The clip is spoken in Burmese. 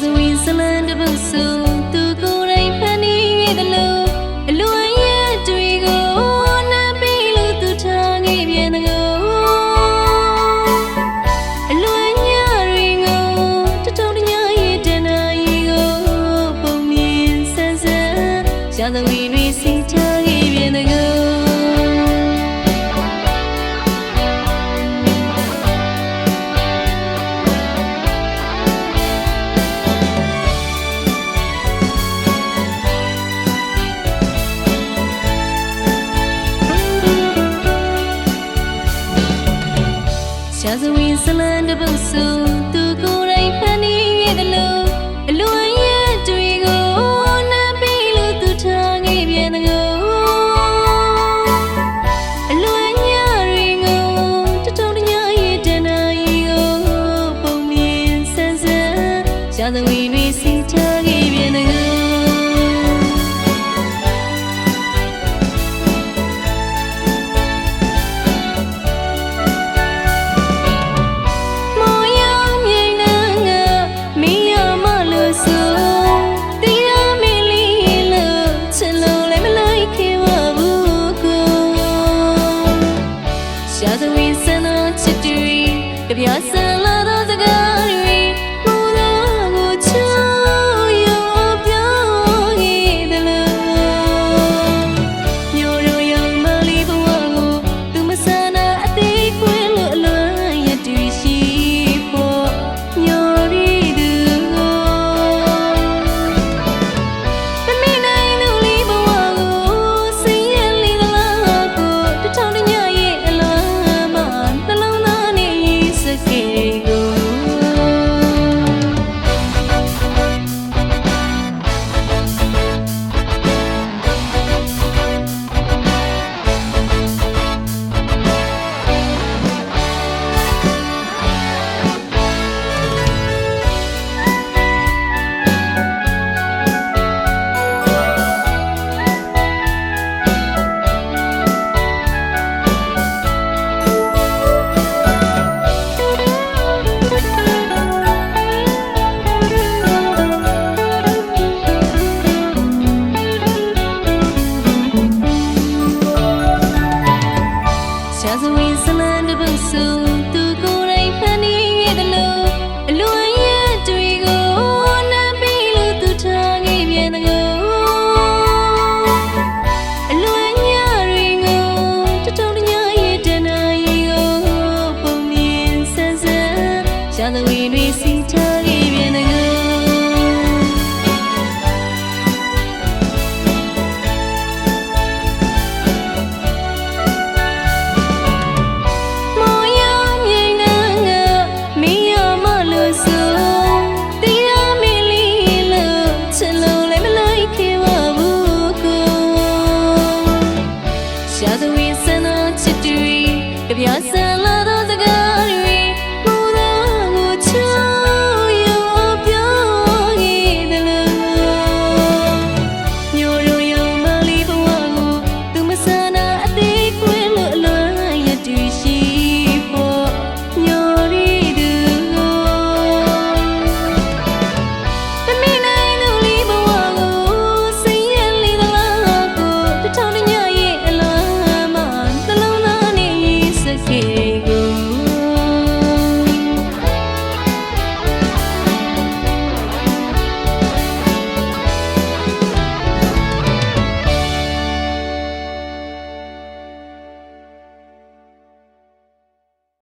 ဇဝင်စလန်တပုတ်ဆိုသူကိုယ်တိုင်ဖန်နေတယ်လို့အလွန်ရတွေကိုနားပြီးလို့သူထားခဲ့ပြန်တယ်ကိုအလွန်ရတွေကိုတထုံတညာရဲ့တနာရီကိုပုံမြင်ဆန်းဆန်းရှားသဝင်တွေစိတ်ထားခဲ့ပြန်တယ်ကို ရာဇဝင်စလန်တပုတ်ဆူသူကိုယ်တိုင်ဖန်နေရတဲ့လို့အလွယ်